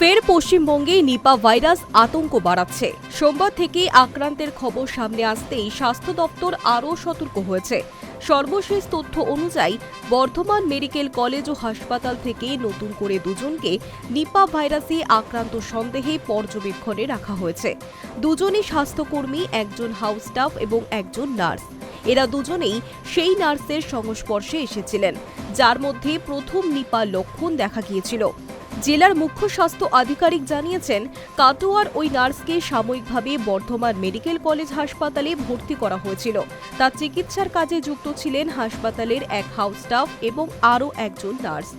ফের পশ্চিমবঙ্গে Nipah virus আতঙ্ক বাড়াচ্ছে। সোমবার থেকে আক্রান্তের খবর সামনে আসতেই স্বাস্থ্য দপ্তর আরও সতর্ক হয়েছে। সর্বশেষ তথ্য অনুযায়ী, বর্ধমান মেডিকেল কলেজ ও হাসপাতাল থেকে নতুন করে দুজনকে নিপা ভাইরাসে আক্রান্ত সন্দেহে পর্যবেক্ষণে রাখা হয়েছে। দুজনই স্বাস্থ্যকর্মী, একজন হাউস স্টাফ এবং একজন নার্স। এরা দুজনেই সেই নার্সের সংস্পর্শে এসেছিলেন, যার মধ্যে প্রথম নিপা লক্ষণ দেখা গিয়েছিল। জেলার মুখ্য স্বাস্থ্য আধিকারিক জানিয়েছেন, কাটোয়ার ওই নার্সকে সাময়িকভাবে বর্ধমান মেডিকেল কলেজ হাসপাতালে ভর্তি করা হয়েছিল। তার চিকিৎসার কাজে যুক্ত ছিলেন হাসপাতালের এক হাউস স্টাফ এবং আরও একজন নার্স।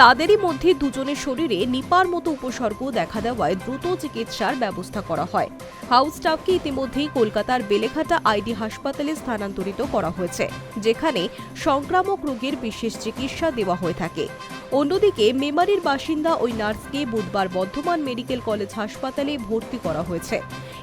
তাদেরই মধ্যে দুজনের শরীরে নিপার মতো উপসর্গ দেখা দেওয়ায় দ্রুত চিকিৎসার ব্যবস্থা করা হয়। হাউস স্টাফকে ইতিমধ্যেই কলকাতার বেলেঘাটা আইডি হাসপাতালে স্থানান্তরিত করা হয়েছে, যেখানে সংক্রামক রোগের বিশেষ চিকিৎসা দেওয়া হয়ে থাকে। অন্যদিকে মেমারির বাসিন্দা ওই নার্সকে বুধবার বর্ধমান মেডিকেল কলেজ হাসপাতালে ভর্তি করা হয়েছে।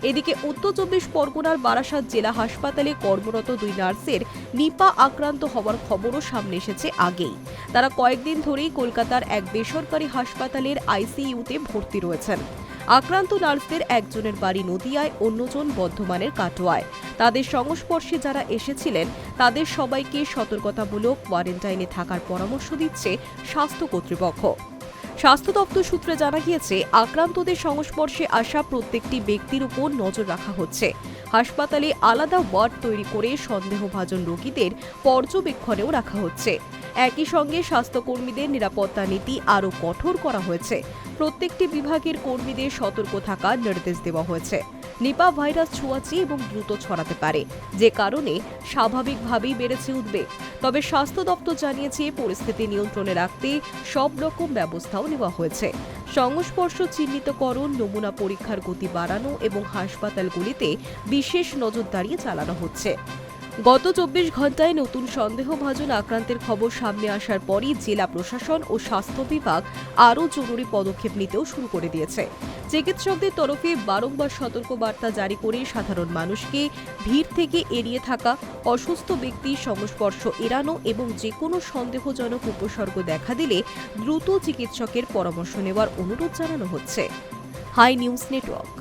এদিকে উত্তর চব্বিশ পরগনার বারাসাত জেলা হাসপাতালে কর্মরত দুই নার্সের নিপা আক্রান্ত হওয়ার খবরও সামনে এসেছে আগেই। তারা কয়েকদিন ধরেই কলকাতার এক বেসরকারি হাসপাতালের আইসিইউতে ভর্তি রয়েছেন। আক্রান্ত নার্সদের একজনের বাড়ি নদিয়ায়, অন্যজন বর্ধমানের কাটোয়ায়। তাদের সংস্পর্শে যারা এসেছিলেন, তাদের সবাইকে সতর্কতামূলক কোয়ারেন্টাইনে থাকার পরামর্শ দিচ্ছে স্বাস্থ্য কর্তৃপক্ষ। স্বাস্থ্য দপ্তর সূত্রে জানা গিয়েছে, আক্রান্তদের সংস্পর্শে আসা প্রত্যেকটি ব্যক্তির উপর নজর রাখা হচ্ছে। হাসপাতালে আলাদা ওয়ার্ড তৈরি করে সন্দেহভাজন রোগীদের পর্যবেক্ষণেও রাখা হচ্ছে। একই সঙ্গে স্বাস্থ্যকর্মীদের নিরাপত্তা নীতি আরও কঠোর করা হয়েছে। প্রত্যেকটি বিভাগের কর্মীদের সতর্ক থাকার নির্দেশ দেওয়া হয়েছে। নিপা ভাইরাস ছোঁয়াচে এবং দ্রুত ছড়াতে পারে। যে কারণে স্বাভাবিকভাবেই বেড়েছে উদ্বেগ। তবে স্বাস্থ্য দপ্তর জানিয়েছে, পরিস্থিতি নিয়ন্ত্রণে রাখতে সব রকম ব্যবস্থাও নেওয়া হয়েছে। সংস্পর্শ চিহ্নিতকরণ, নমুনা পরীক্ষার গতি বাড়ানো এবং হাসপাতালগুলিতে বিশেষ নজরদারি চালানো হচ্ছে। গত চব্বিশ ঘন্টায় নতুন সন্দেহভাজন আক্রান্তের খবর সামনে আসার পরই জেলা প্রশাসন ও স্বাস্থ্য বিভাগ আরও জরুরি পদক্ষেপ নিতেও শুরু করে দিয়েছে। চিকিৎসকদের তরফে বারংবার সতর্কবার্তা জারি করে সাধারণ মানুষকে ভিড় থেকে এড়িয়ে থাকা, অসুস্থ ব্যক্তির সংস্পর্শ এড়ানো এবং যে কোনো সন্দেহজনক উপসর্গ দেখা দিলে দ্রুত চিকিৎসকের পরামর্শ নেওয়ার অনুরোধ জানানো হচ্ছে। High news network.